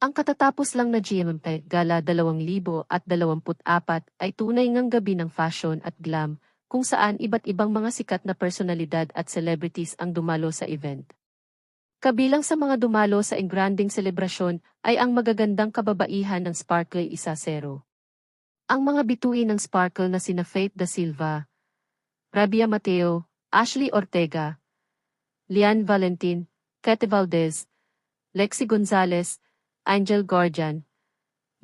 Ang katatapos lang na GMP Gala 2024 ay tunay ngang gabi ng fashion at glam, kung saan iba't ibang mga sikat na personalidad at celebrities ang dumalo sa event. Kabilang sa mga dumalo sa engranding selebrasyon ay ang magagandang kababaihan ng Sparkle Isa Zero. Ang mga bituin ng Sparkle na sina Faith Da Silva, Rabia Mateo, Ashley Ortega, Lian Valentin, Kete Valdez, Lexi Gonzalez, Angel Gordian,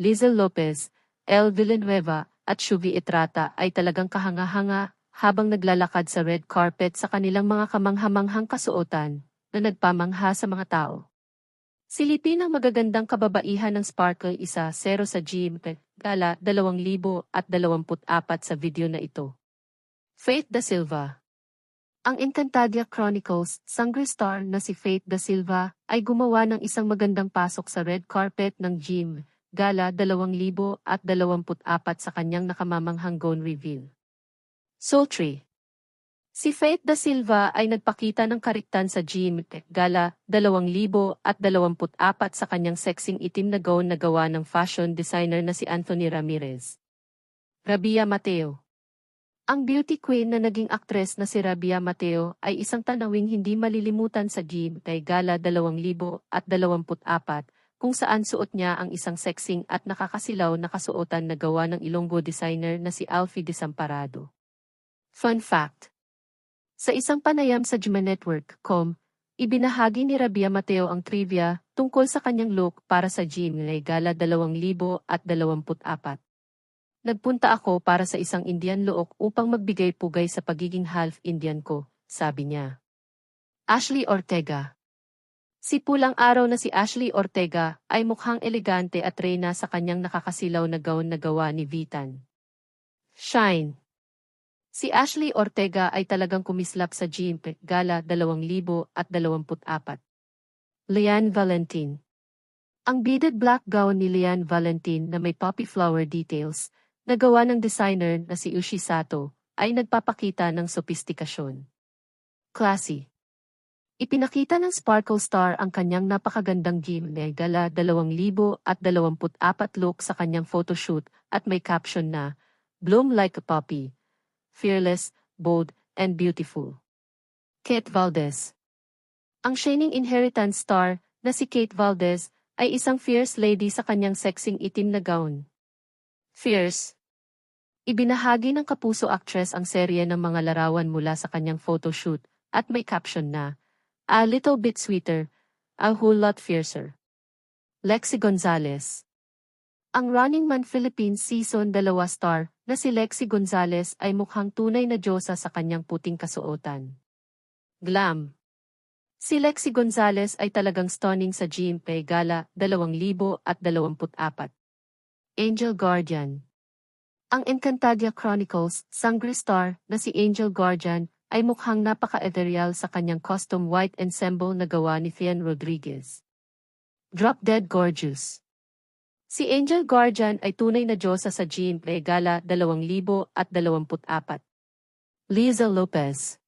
Lizel Lopez, El Villanueva, at Shuvi Etrata ay talagang kahanga-hanga habang naglalakad sa red carpet sa kanilang mga kamanghamanghang kasuotan na nagpamangha sa mga tao. Silipin ang magagandang kababaihan ng Sparkle isa 0 sa Gym Gala 2024 sa video na ito. Faith Da Silva ang Encantadia Chronicles, Sangre Star na si Faith Da Silva, ay gumawa ng isang magandang pasok sa red carpet ng Gym Gala 2024 sa kanyang nakamamanghang gown reveal. Sultry Si Faith Da Silva ay nagpakita ng kariktan sa Gym Gala 2024 sa kanyang sexing itim na gown na gawa ng fashion designer na si Anthony Ramirez. Rabia Mateo ang beauty queen na naging aktres na si Rabia Mateo ay isang tanawing hindi malilimutan sa Gym kay Gala 2024 kung saan suot niya ang isang sexing at nakakasilaw na kasuotan na gawa ng Ilonggo designer na si Alfie Desamparado. Fun fact! Sa isang panayam sa GMNetwork.com, ibinahagi ni Rabia Mateo ang trivia tungkol sa kanyang look para sa Gym kay Gala 2024. Nagpunta ako para sa isang Indian look upang magbigay pugay sa pagiging half Indian ko, sabi niya. Ashley Ortega Si pulang araw na si Ashley Ortega ay mukhang elegante at reyna sa kanyang nakakasilaw na gown na gawa ni Vitan. Shine Si Ashley Ortega ay talagang kumislap sa Gym Gala 2024. Leanne Valentin Ang beaded black gown ni Leanne Valentin na may poppy flower details Nagawa ng designer na si Ushi Sato, ay nagpapakita ng sopistikasyon. Classy. Ipinakita ng Sparkle Star ang kanyang napakagandang gym na gala 2024 look sa kanyang photoshoot at may caption na, Bloom like a poppy. Fearless, bold, and beautiful. Kate Valdez Ang Shining Inheritance star na si Kate Valdez ay isang fierce lady sa kanyang sexing itim na gown. Fierce, Ibinahagi ng kapuso actress ang serye ng mga larawan mula sa kanyang photoshoot at may caption na, A little bit sweeter, a whole lot fiercer. Lexi Gonzalez Ang Running Man Philippines Season 2 star na si Lexi Gonzalez ay mukhang tunay na diyosa sa kanyang puting kasuotan. Glam Si Lexi Gonzalez ay talagang stunning sa GMP Gala 2024. Angel Guardian ang Encantadia Chronicles, Sangre Star, na si Angel Guardian, ay mukhang napaka-ethereal sa kanyang custom white ensemble na gawa ni Fian Rodriguez. Drop Dead Gorgeous Si Angel Guardian ay tunay na diyosa sa Jean Play Gala 2024. Liza Lopez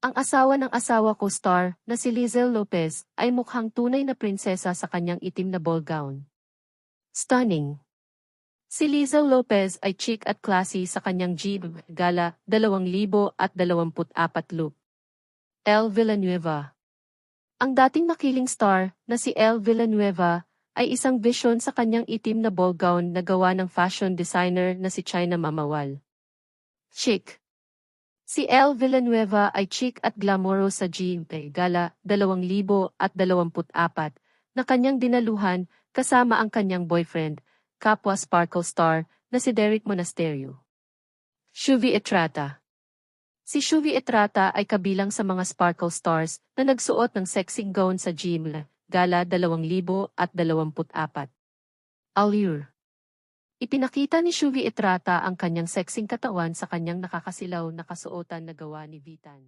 Ang asawa ng asawa ko star na si Lizel Lopez ay mukhang tunay na prinsesa sa kanyang itim na ball gown. Stunning Si Lizel Lopez ay chic at classy sa kanyang Jeep Gala 2024 look. El Villanueva. Ang dating makiling star na si El Villanueva ay isang vision sa kanyang itim na ball gown na gawa ng fashion designer na si China Mamawal. Chic. Si El Villanueva ay chic at glamorous sa GMP Gala 2024 na kanyang dinaluhan kasama ang kanyang boyfriend kapwa Sparkle Star na si Derek Monasterio. Shuvi Etrata Si Shuvi Etrata ay kabilang sa mga Sparkle Stars na nagsuot ng sexy gown sa Gym Gala 2024. Allure Ipinakita ni Shuvi Etrata ang kanyang sexing katawan sa kanyang nakakasilaw na kasuotan na gawa ni Vitan.